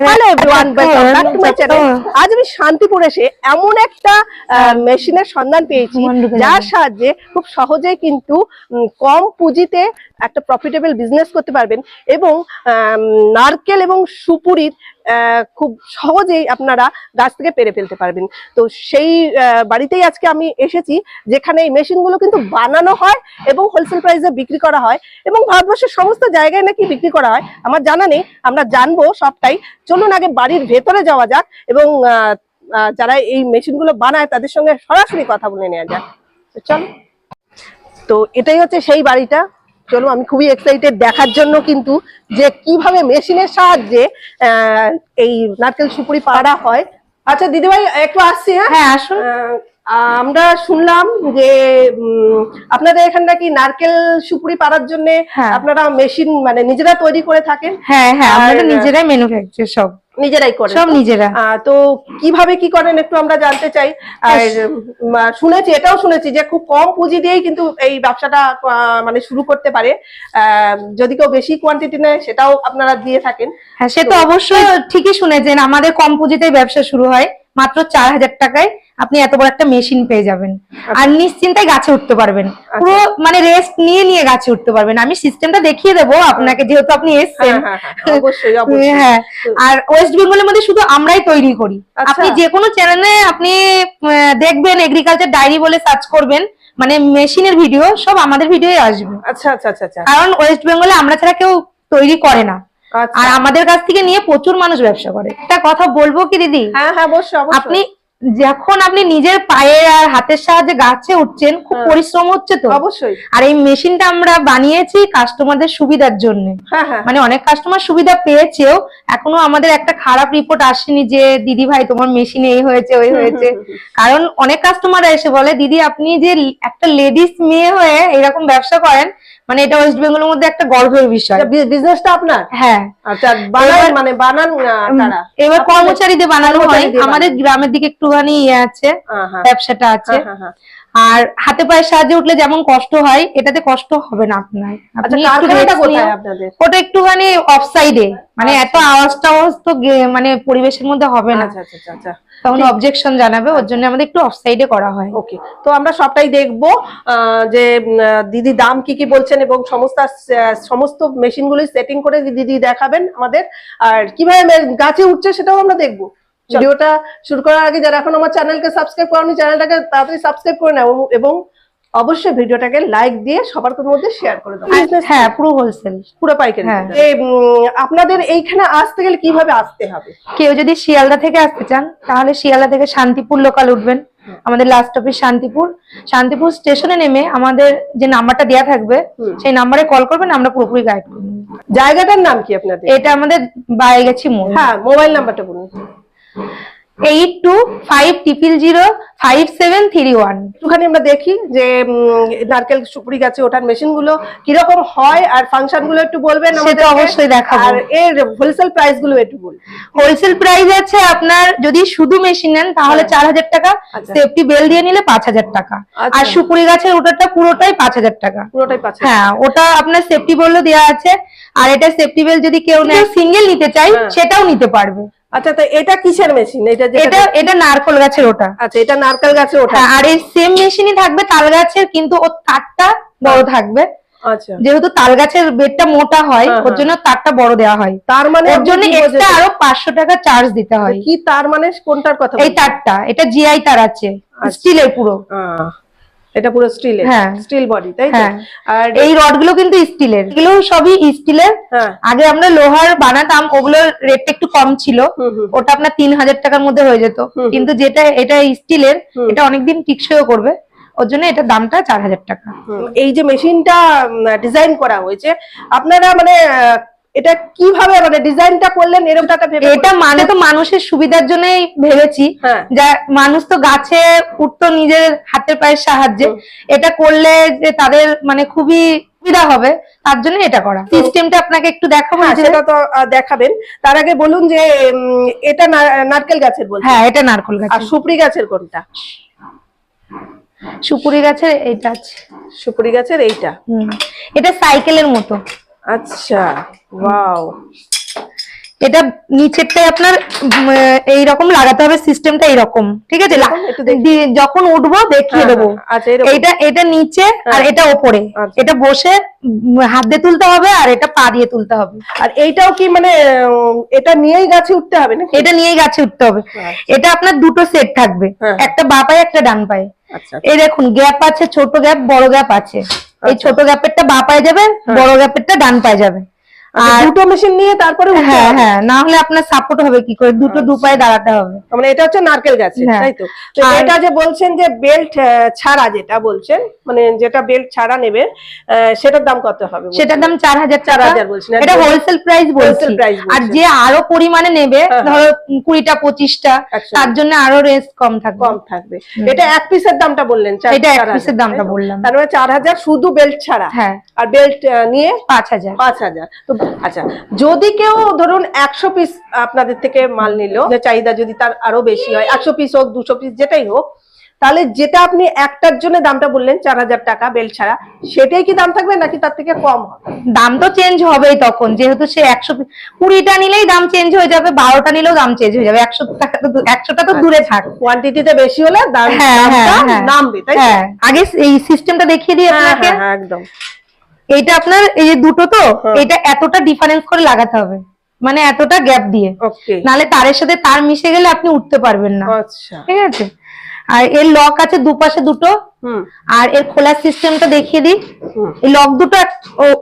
Hello everyone welcome back to my channel আজ আমি শান্তিপুর এসে এমন একটা মেশিনের সন্ধান পেয়েছি যার সাহায্যে খুব সহজে কিন্তু কম পুঁজিতে একটা প্রফিটেবল বিজনেস করতে পারবেন এবং নারকেল এবং সুপুরির খুব সহজেই আপনারা গাছ থেকে পেরে ফেলতে পারবেন। তো সেই বাড়িতেই আজকে আমি এসেছি যেখানে এই মেশিনগুলো কিন্তু বানানো হয় এবং হোলসেল প্রাইসে বিক্রি করা হয় এবং ভারতবর্ষের সমস্ত জায়গায় নাকি বিক্রি করা হয়। আমার জানা নেই, আমরা জানব সবটাই। চলুন আগে বাড়ির ভেতরে যাওয়া যাক এবং যারা এই মেশিনগুলো বানায় তাদের সঙ্গে সরাসরি কথা বলে নেওয়া যাক। চলো। তো এটাই হচ্ছে সেই বাড়িটা। চলো আমি খুবই এক্সাইটেড দেখার জন্য কিন্তু যে কীভাবে মেশিনের সাহায্যে এই নারকেল সুপুরি পাড়া হয়। আচ্ছা দিদিভাই একটু আসছি হ্যাঁ? হ্যাঁ আসুন। আমরা শুনলাম যে আপনাদের এখানে নাকি নারকেল সুপুরি পাড়ার জন্য হ্যাঁ। আপনারা মেশিন মানে নিজেরা তৈরি করে থাকেন? হ্যাঁ হ্যাঁ আমরা নিজেরাই ম্যানুফ্যাকচার সব। নিজেরাই করেন। সব নিজেরা। আহ, তো কীভাবে কি করেন একটু আমরা জানতে চাই। আর শুনেছি এটাও শুনেছি যে খুব কম পুঁজি দিয়েই কিন্তু এই ব্যবসাটা মানে শুরু করতে পারে। আহ, যদি কেউ বেশি কোয়ান্টিটি নেয় সেটাও আপনারা দিয়ে থাকেন। হ্যাঁ সে তো অবশ্যই ঠিকই শুনেছেন আমাদের কম পুঁজিতেই ব্যবসা শুরু হয়। মাত্র চার হাজার টাকায় আপনি এত বড় একটা মেশিন পেয়ে যাবেন। আর নিশ্চিন্তায় গাছে উঠতে পারবেন। পুরো মানে রেস্ট নিয়ে নিয়ে গাছে উঠতে পারবেন। আমি সিস্টেমটা দেখিয়ে দেবো আপনাকে যেহেতু আপনি এসছেন। হ্যাঁ, হ্যাঁ, হ্যাঁ, হ্যাঁ আর ওয়েস্ট বেঙ্গলের মধ্যে শুধু আমরাই তৈরি করি। আচ্ছা। আপনি যে কোনো চ্যানেলে আপনি দেখবেন এগ্রিকালচার ডায়েরি বলে সার্চ করবেন। মানে মেশিনের ভিডিও সব আমাদের ভিডিওই আসবে। আচ্ছা আচ্ছা আচ্ছা আচ্ছা। কারণ ওয়েস্ট বেঙ্গলে আমরা ছাড়া কেউ তৈরি করে না। আচ্ছা আর আমাদের কাছ থেকে নিয়ে প্রচুর মানুষ ব্যবসা করে। একটা কথা বলব কি দিদি? হ্যাঁ হ্যাঁ অবশ্যই অবশ্যই। আপনি যখন আপনি নিজের পায়ে আর হাতের সাহায্যে গাছে উঠছেন খুব হ্যাঁ। পরিশ্রম হচ্ছে তো? অবশ্যই। আর এই মেশিনটা আমরা বানিয়েছি কাস্টমারদের সুবিধার জন্য। হ্যাঁ হ্যাঁ। মানে অনেক কাস্টমার সুবিধা পেয়েছেও এখনও আমাদের একটা খারাপ রিপোর্ট আসেনি যে দিদি ভাই তোমার মেশিনে এই হয়েছে ওই হয়েছে। কারণ অনেক কাস্টমার এসে বলে দিদি আপনি যে একটা লেডিস মেয়ে হয়ে এরকম ব্যবসা করেন মানে এটা ওয়েস্ট বেঙ্গলের মধ্যে একটা গর্বের বিষয়। বিজনেসটা আপনার? হ্যাঁ। আচ্ছা বানান মানে বানান তারা এবার কর্মচারীদের বানানো হয়। আমাদের গ্রামের দিকে একটুখানি ইয়ে আছে ব্যবসাটা আছে। হ্যাঁ, হ্যাঁ, হ্যাঁ। আর হাতে পায়ে সাহায্যে উঠলে যেমন কষ্ট হয় এটাতে কষ্ট হবে না আপনার। আচ্ছা ওটা একটুখানি অফ সাইডে মানে এত আওয়াজ টাওয়াজ তো মানে পরিবেশের মধ্যে হবে না। আচ্ছা আচ্ছা আচ্ছা আচ্ছা। তখন অবজেকশন জানাবে ওর জন্য আমাদের একটু অফ সাইডে করা হয়। ওকে তো আমরা সবটাই দেখব আহ, যে দিদি দাম কি কি বলছেন এবং সমস্ত সমস্ত মেশিন গুলি সেটিং করে দিদি দেখাবেন আমাদের। আর কীভাবে গাছে উঠছে সেটাও আমরা দেখব। ভিডিওটা শুরু করার আগে যারা এখন আমার চ্যানেলকে সাবস্ক্রাইব করেনি চ্যানেলটাকে তাড়াতাড়ি সাবস্ক্রাইব করে নাও এবং- অবশ্যই ভিডিওটাকে লাইক দিয়ে সবার মধ্যে শেয়ার করে দাও। হ্যাঁ পুরো হোলসেল পুরো পাইকারি। হ্যাঁ। আপনাদের এইখানে আসতে গেলে কীভাবে আসতে হবে? কেউ যদি শিয়ালদা থেকে আসতে চান তাহলে শিয়ালদা থেকে শান্তিপুর লোকাল উঠবেন। আমাদের লাস্ট অফিস শান্তিপুর। শান্তিপুর স্টেশনে নেমে আমাদের যে নাম্বারটা দেওয়া থাকবে সেই নাম্বারে কল করবেন আমরা পুরোপুরি গাইড করব জায়গাটার নাম কি আপনাদের? এটা আমাদের বাইরে গেছি হ্যাঁ মোবাইল নাম্বারটা বলুন। Eight two five triple zero five seven three one একটুখানি আমরা দেখি যে নারকেল সুপুরি গাছে ওঠার মেশিনগুলো কীরকম হয় আর ফাংশনগুলো একটু বলবেন সেটা অবশ্যই দেখাবো। আর এর হোলসেল প্রাইসগুলো একটু বলুন হোলসেল প্রাইস আছে আপনার যদি শুধু মেশিন নেন তাহলে হ্যাঁ। চার হাজার টাকা আচ্ছা। সেফটি বেল দিয়ে নিলে পাঁচ হাজার টাকা আচ্ছা। আর সুপুরি গাছের ওটাটা পুরোটাই পাঁচ হাজার টাকা পুরোটাই পাচ্ছে হ্যাঁ ওটা আপনার সেফটি বেলও দেওয়া আছে আর এটা সেফটি বেল যদি কেউ সিঙ্গেল নিতে চাই হ্যাঁ। সেটাও নিতে পারবে আচ্ছা তো এটা কিসের মেশিন এটা যেটা এটা এটা নারকল গাছের ওটা। আচ্ছা এটা নারকেল গাছে ওঠা হ্যাঁ, আর এই সেম মেশিনই থাকবে তাল গাছের কিন্তু ওর তারটা বড় থাকবে। আচ্ছা। যেহেতু তাল গাছের বেডটা মোটা হয় হ্যাঁ, ওর জন্য তারটা বড় দেওয়া হয়। তার মানে ওর জন্য এক্সট্রা আরও পাঁচশো টাকা চার্জ দিতে হয়। কি তার মানে? কোনটার কথা এই তারটা এটা জিআই তার আছে। আচ্ছা। স্টিলের পুরো। আহ, এটা পুরো স্টিলের হ্যাঁ। স্টিল বডি তাই হ্যাঁ। আর এই রডগুলো কিন্তু স্টিলের। এগুলো সবই স্টিলের। হ্যাঁ। আগে আমরা লোহার বানাতাম ওগুলোর রেটটা একটু কম ছিল। ওটা আপনার তিন হাজার টাকার মধ্যে হয়ে যেত। কিন্তু যেটা এটা স্টিলের এটা অনেকদিন টিকসইও করবে। ওর জন্য এটার দামটা চার হাজার টাকা। এই যে মেশিনটা ডিজাইন করা হয়েছে আপনারা মানে এটা কীভাবে মানে ডিজাইনটা করলেন এরকম একটা এটা মানে তো মানুষের সুবিধার জন্যই ভেবেছি হ্যাঁ। যা মানুষ তো গাছে উঠতো নিজের হাতের পায়ের সাহায্যে। এটা করলে যে তাদের মানে খুবই সুবিধা হবে তার জন্য এটা করা। সিস্টেমটা আপনাকে একটু দেখাবো হ্যাঁ সেটা তো দেখাবেন। তার আগে বলুন যে এটা নারকেল গাছের বলছেন? হ্যাঁ এটা নারকল গাছ আর সুপুরি গাছের কোনটা? সুপুরি গাছের এইটা আছে। সুপুরি গাছের এইটা। হুম। এটা সাইকেলের মতো। আচ্ছা ওয়াও এটা নিচেরটাই আপনার উম, এইরকম লাগাতে হবে সিস্টেমটা এইরকম ঠিক আছে? এরকম? যখন উঠবো দেখিয়ে হ্যাঁ, দেবো। হ্যাঁ, আচ্ছা এরকম। এইটা এটা নিচে আর হ্যাঁ। এটা ওপরে। আচ্ছা। এটা বসে হাত দিয়ে তুলতে হবে আর এটা পা দিয়ে তুলতে হবে। আর এইটাও কি মানে এটা নিয়েই গাছে উঠতে হবে না এটা নিয়েই গাছে উঠতে হবে। আচ্ছা। এটা আপনার দুটো সেট থাকবে। একটা বা পায়ে একটা ডান পায়ে। এই দেখুন গ্যাপ আছে ছোট গ্যাপ বড় গ্যাপ আছে। এই ছোট গ্যাপেরটা বা পায়ে যাবে বড় গ্যাপের টা ডান পায়ে যাবে। আর দুটো মেশিন নিয়ে তারপরে হ্যাঁ হ্যাঁ না হলে আপনার সাপোর্ট হবে কি করে? দুটো দু পায়ে দাঁড়াতে হবে। মানে এটা হচ্ছে নারকেল গাছে হ্যাঁ। তাই তো? তো এটা যে বলছেন যে বেল্ট ছাড়া যেটা বলছেন মানে যেটা বেল্ট ছাড়া নেবে সেটার দাম কত হবে সেটার দাম চার হাজার চার 4,000 বলছেন, এটা হোলসেল প্রাইস বলছি। আর যে আরও পরিমাণে নেবে হ্যাঁ, ধরো কুড়িটা পঁচিশটা তার জন্য আরও রেস কম থাকবে। কম থাকবে। এটা এক পিসের দামটা বললেন এটা এক পিসের দামটা? বললাম। তার মানে চার হাজার শুধু বেল্ট ছাড়া হ্যাঁ। আর বেল্ট নিয়ে পাঁচ হাজার। পাঁচ হাজার। তো আচ্ছা যদি কেউ ধরুন একশো পিস আপনাদের থেকে মাল নিল চাহিদা যদি তার আরও বেশি হয় একশো পিস হোক দুশো পিস যেটাই হোক তাহলে যেটা আপনি একটার জন্য দামটা বললেন চার হাজার টাকা বেল ছাড়া সেটাই কি দাম থাকবে নাকি তার থেকে কম দাম তো চেঞ্জ হবেই তখন যেহেতু সে একশো কুড়িটা নিলেই দাম চেঞ্জ হয়ে যাবে বারোটা নিলেও দাম চেঞ্জ হয়ে যাবে একশো টাকা তো একশোটা তো দূরে থাক। কোয়ান্টিটিতে বেশি হলে দাম হ্যাঁ হ্যাঁ দামটা হ্যাঁ নামবে তাই হ্যাঁ আগে এই সিস্টেমটা দেখিয়ে হ্যাঁ, আপনাকে। হ্যাঁ, হ্যাঁ, একদম। এইটা আপনার এই যে দুটো তো হ্যাঁ। এটা এতটা ডিফারেন্স করে লাগাতে হবে। মানে এতটা গ্যাপ দিয়ে। নালে তারের সাথে তার মিশে গেলে আপনি উঠতে পারবেন না। আচ্ছা। ঠিক আছে? আর এর লক আছে দুপাশে দুটো। আর এর খোলার সিস্টেমটা দেখিয়ে দিই। এই লক দুটো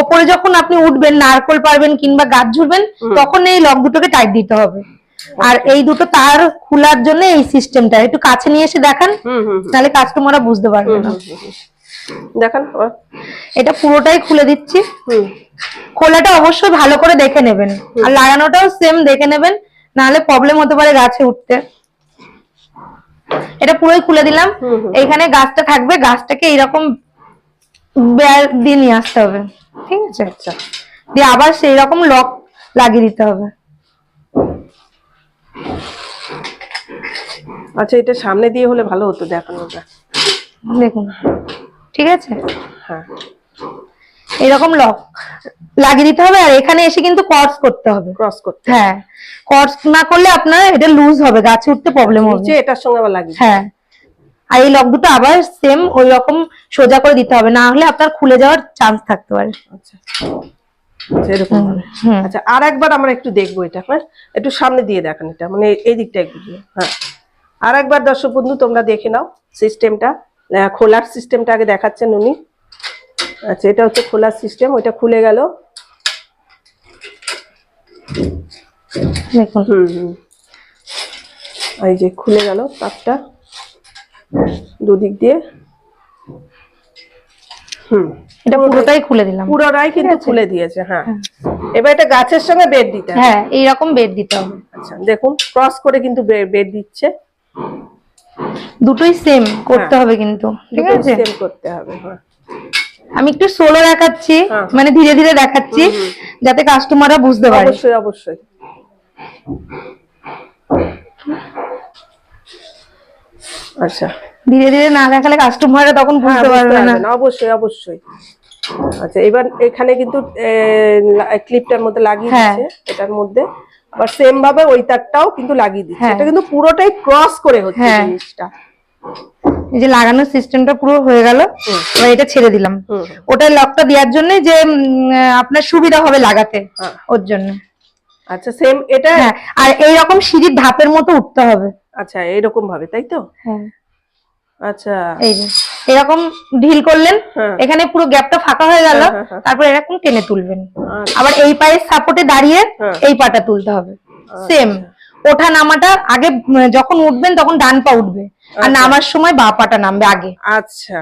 ওপরে যখন আপনি উঠবেন নারকল পারবেন কিংবা গাছ ঝুলবেন তখন এই লক দুটোকে টাইট দিতে হবে। আর এই দুটো তার খোলার জন্য এই সিস্টেমটা একটু কাছে নিয়ে এসে দেখান। তাহলে কাস্টমাররা বুঝতে পারবে না। দেখান। এটা পুরোটাই খুলে দিচ্ছি। হুম। খোলাটা অবশ্যই ভালো করে দেখে নেবেন। আর লাগানোটাও সেম দেখে নেবেন নাহলে প্রবলেম হতে পারে গাছে উঠতে। এটা পুরোই খুলে দিলাম। এইখানে গাছটা থাকবে গাছটাকে এইরকম বেড় দিয়ে নিয়ে আসতে হবে। ঠিক আছে? আচ্ছা। দিয়ে আবার সেই রকম লক লাগিয়ে দিতে হবে। আচ্ছা এটা সামনে দিয়ে হলে ভালো হতো দেখানোটা। দেখুন। ঠিক আছে? হ্যাঁ। এরকম লক লাগিয়ে দিতে হবে আর এখানে এসে কিন্তু কর্স করতে হবে। ক্রস করতে হ্যাঁ কর্স না করলে আপনার এটা লুজ হবে গাছে উঠতে প্রবলেম হবে। নিচে এটার সঙ্গে আবার লাগিয়ে হ্যাঁ আর এই লক দুটো আবার সেম ওই রকম সোজা করে দিতে হবে না হলে আপনার খুলে যাওয়ার চান্স থাকতে পারে। আচ্ছা। এরকম। আচ্ছা আর একবার আমরা একটু দেখব এটা হ্যাঁ একটু সামনে দিয়ে দেখান এটা মানে এই দিকটা একটু হ্যাঁ। আর একবার দর্শক বন্ধু তোমরা দেখে নাও সিস্টেমটা খোলার সিস্টেমটা আগে দেখাচ্ছেন উনি। আচ্ছা এটা হচ্ছে খোলার সিস্টেম ওইটা খুলে গেল। দেখুন। হুম হুম। এই যে খুলে গেল তাপটা দুদিক দিয়ে। হুম। এটা পুরোটাই খুলে দিলাম। পুরোটাই কিন্তু খুলে দিয়েছে হ্যাঁ। এবার এটা গাছের সঙ্গে বেড দিতে হ্যাঁ এইরকম বেড দিতে হবে। আচ্ছা দেখুন ক্রস করে কিন্তু বেড দিচ্ছে। দুটোই সেম করতে হবে কিন্তু ঠিক আছে? সেম করতে হবে হ্যাঁ। আমি একটু সোলো দেখাচ্ছি হ্যাঁ। মানে ধীরে ধীরে দেখাচ্ছি যাতে কাস্টমাররা বুঝতে পারে। অবশ্যই অবশ্যই। আচ্ছা। ধীরে ধীরে না দেখালে কাস্টমাররা তখন হ্যাঁ, বুঝতে পারবে না। অবশ্যই অবশ্যই। আচ্ছা এবার এখানে কিন্তু ক্লিপটার মধ্যে লাগিয়ে হ্যাঁ। দিচ্ছে এটার মধ্যে। আবার সেম ভাবে ওই তারটাও কিন্তু লাগিয়ে দিচ্ছে। হ্যাঁ। এটা কিন্তু পুরোটাই ক্রস করে হচ্ছে হ্যাঁ। জিনিসটা। এই যে লাগানোর সিস্টেমটা পুরো হয়ে গেল। এবার এটা ছেড়ে দিলাম। ওটা লকটা দেওয়ার জন্য যে আপনার সুবিধা হবে লাগাতে। ওর জন্য। আচ্ছা সেম এটা হ্যাঁ আর এইরকম সিঁড়ির ধাপের মতো উঠতে হবে। আচ্ছা এরকম ভাবে তাই তো? হ্যাঁ। আচ্ছা। এই যে। এরকম ঢিল করলেন হ্যাঁ। এখানে পুরো গ্যাপটা ফাঁকা হয়ে গেল হ্যাঁ, হ্যাঁ। তারপর এরকম টেনে তুলবেন আচ্ছা, আবার এই পায়ের সাপোর্টে দাঁড়িয়ে। এই পাটা তুলতে হবে সেম ওঠা নামাটা আগে যখন উঠবেন তখন ডান পা উঠবে আর আচ্ছা। নামার সময় বা পাটা নামবে আগে আচ্ছা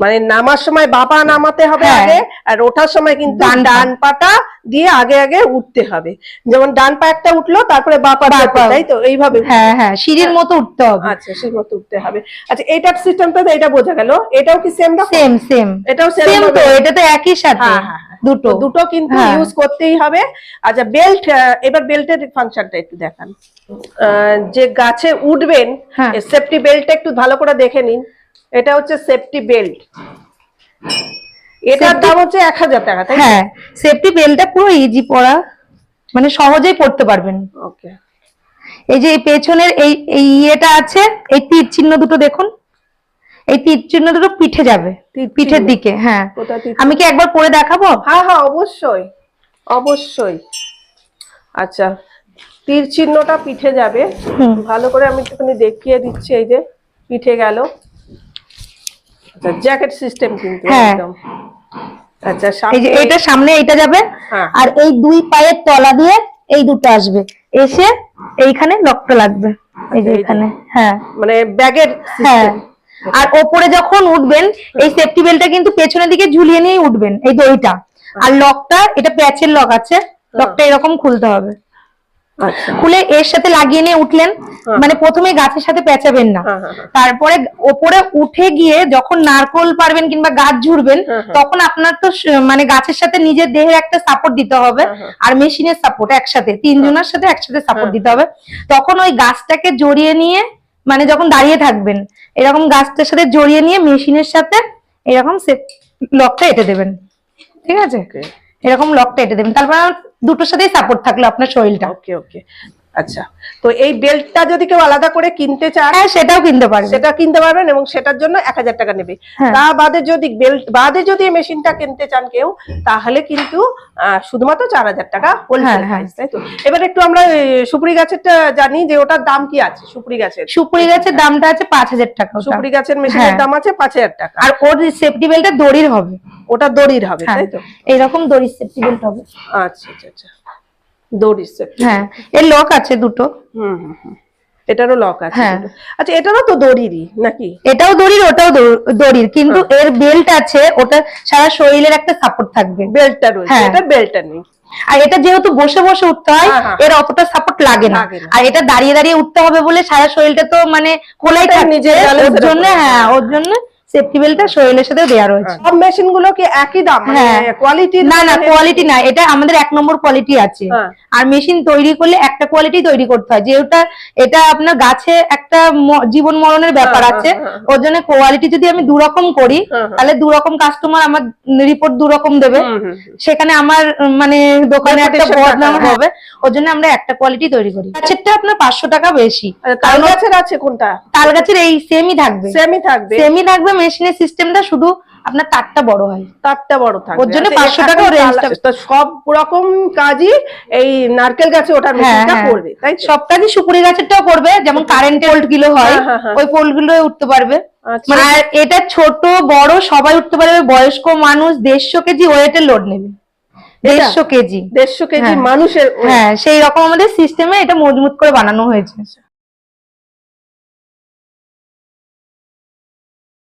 মানে নামার সময় বাপা নামাতে হবে। আগে আর ওঠার সময় কিন্তু ডান ডান পাটা দিয়ে আগে আগে উঠতে হবে। যেমন ডান পা একটা উঠল তারপরে বাঁ পা। তাই তো? এইভাবে হ্যাঁ হ্যাঁ সিঁড়ির মতো উঠতে হবে। আচ্ছা সেই মতো উঠতে হবে। আচ্ছা এটার সিস্টেমটা তো এটা বোঝা গেল। এটাও কি সেম রকম? সেম সেম এটাও সেম তো এটা তো একই সাথে। হ্যাঁ, হ্যাঁ, হ্যাঁ। দুটো। দুটো কিন্তু হ্যাঁ। ইউজ করতেই হবে। আচ্ছা বেল্ট এবার বেল্টের ফাংশনটা একটু দেখান। যে গাছে উঠবেন হ্যাঁ। সেফটি বেল্টটা একটু ভালো করে দেখে নিন। এটা হচ্ছে সেফটি বেল্ট এটার দাম হচ্ছে এক হাজার টাকা হ্যাঁ সেফটি বেলটা পুরো ইজি পরা মানে সহজেই পড়তে পারবেন। ওকে এই যে পেছনের এই এই ইয়েটা আছে এই তীর চিহ্ন দুটো দেখুন। এই তীর চিহ্ন দুটো পিঠে যাবে পিঠের দিকে হ্যাঁ। আমি কি একবার পরে দেখাবো? হ্যাঁ হ্যাঁ অবশ্যই অবশ্যই। আচ্ছা তীর চিহ্নটা পিঠে যাবে। ভালো করে আমি একটুখানি দেখিয়ে দিচ্ছি এই যে পিঠে গেল। আচ্ছা জ্যাকেট সিস্টেম কিন্তু হ্যাঁ। একদম। আচ্ছা এই যে সামনে এটা সামনে এইটা যাবে হ্যাঁ। আর এই দুই পায়ের তলা দিয়ে এই দুটো আসবে। এসে এইখানে লকটা লাগবে। এই যে আচ্ছা। এখানে হ্যাঁ। মানে ব্যাগের হ্যাঁ। আর ওপরে যখন উঠবেন এই সেফটি বেল্টটা কিন্তু পেছনের দিকে ঝুলিয়ে নিয়ে উঠবেন এই দড়িটা আর লকটা এটা প্যাচের লক আছে। লকটা এরকম খুলতে হবে। আচ্ছা খুলে এর সাথে লাগিয়ে নিয়ে উঠলেন হ্যাঁ। মানে প্রথমে গাছের সাথে পেঁচাবেন না হ্যাঁ, হ্যাঁ। তারপরে ওপরে উঠে গিয়ে যখন নারকোল পারবেন কিংবা গাছ ঝুড়বেন। তখন আপনার তো মানে গাছের সাথে নিজের দেহের একটা সাপোর্ট দিতে হবে। আর মেশিনের সাপোর্ট একসাথে তিনজনের সাথে একসাথে সাপোর্ট। দিতে হবে তখন ওই গাছটাকে জড়িয়ে নিয়ে মানে যখন দাঁড়িয়ে থাকবেন এরকম গাছটার সাথে জড়িয়ে নিয়ে মেশিনের সাথে এরকম লকটা এঁটে দেবেন ঠিক আছে এরকম লকটা এঁটে দেবেন তারপর দুটোর সাথেই সাপোর্ট থাকল আপনার শরীরটা। ওকে ওকে আচ্ছা। তো এই বেল্টটা যদি কেউ আলাদা করে কিনতে চান হ্যাঁ সেটাও কিনতে পারবেন সেটা কিনতে পারবেন এবং সেটার জন্য এক হাজার টাকা নেবে। হ্যাঁ। তা বাদে যদি বেল্ট বাদে যদি এই মেশিনটা কিনতে চান কেউ তাহলে কিন্তু শুধুমাত্র চার হাজার টাকা হোলসেল হ্যাঁ। প্রাইস তাই তো? এবার একটু আমরা সুপুরি গাছেরটা জানি যে ওটার দাম কি আছে সুপুরি গাছের? সুপুরি গাছের দামটা আছে পাঁচ হাজার টাকা। সুপুরি গাছের মেশিনের। দাম আছে পাঁচ হাজার টাকা। আর ওর সেফটি বেল্টটা দড়ির হবে। ওটা দড়ির হবে তাই তো? এইরকম দড়ির সেফটি বেল্ট হবে। আচ্ছা আচ্ছা আচ্ছা। দড়ির set। হ্যাঁ এর লক আছে দুটো। হুম হুম এটারও লক আছে হ্যাঁ। আচ্ছা এটারও তো দড়িরই নাকি? এটাও দড়ির ওটাও দড়ির কিন্তু এর বেল্ট আছে ওটা সারা শরীরের একটা সাপোর্ট থাকবে। বেল্টটা রয়েছে হ্যাঁ। এটা বেল্টটা নেই। আর এটা যেহেতু বসে বসে উঠতে হয় হ্যাঁ। এর অতটা সাপোর্ট লাগে না। আর এটা দাঁড়িয়ে দাঁড়িয়ে উঠতে হবে বলে সারা শরীরটা তো মানে খোলাই থাকে। নিজের ওর জন্য হ্যাঁ ওর জন্য সেফটি বেল্টটা শরীরের সাথে রয়েছে। সব মেশিনগুলো কি একই দাম? মানে হ্যাঁ। কোয়ালিটি না না কোয়ালিটি না। এটা আমাদের এক নম্বর কোয়ালিটি আছে। হ্যাঁ। আর মেশিন তৈরি করলে একটা কোয়ালিটি তৈরি করতে হয়। যেটা এটা আপনার গাছে একটা জীবন মরণের ব্যাপার হ্যাঁ, আছে। ওর জন্য কোয়ালিটি যদি আমি দু রকম করি। তাহলে দু রকম কাস্টমার আমার রিপোর্ট দু রকম দেবে সেখানে আমার মানে দোকানে একটা বদনাম হবে। ওর জন্য আমরা একটা কোয়ালিটি তৈরি করি। গাছেরটা আপনার পাঁচশো টাকা বেশি। তাল গাছের আছে কোনটা? তাল গাছের এই সেমই থাকবে। সেমই থাকবে। সেমই থাকবে মেশিনের সিস্টেমটা শুধু আপনার তারটা বড় হয়। তারটা বড় থাকবে ওর জন্য আচ্ছা, 500 টাকা এখন range তাল- টা- তো সব রকম কাজই এই নারকেল গাছে ওটার হ্যাঁ, মেশিনটা হ্যাঁ। করবে তাই সব কাজই সুপুরি গাছেরটাও করবে যেমন কারেন্টের পোল্টগুলো হয় হ্যাঁ, হ্যাঁ, হ্যাঁ। ওই পোল্টগুলো উঠতে পারবে। আচ্ছা। মানে আর এটা ছোট বড় সবাই উঠতে পারবে বয়স্ক মানুষ দেড়শো কেজি ওয়েটের লোড নেবে। দেড়শো কেজি। দেড়শো কেজি হ্যাঁ। মানুষের হ্যাঁ সেই রকম আমাদের সিস্টেমে এটা মজবুত করে বানানো হয়েছে।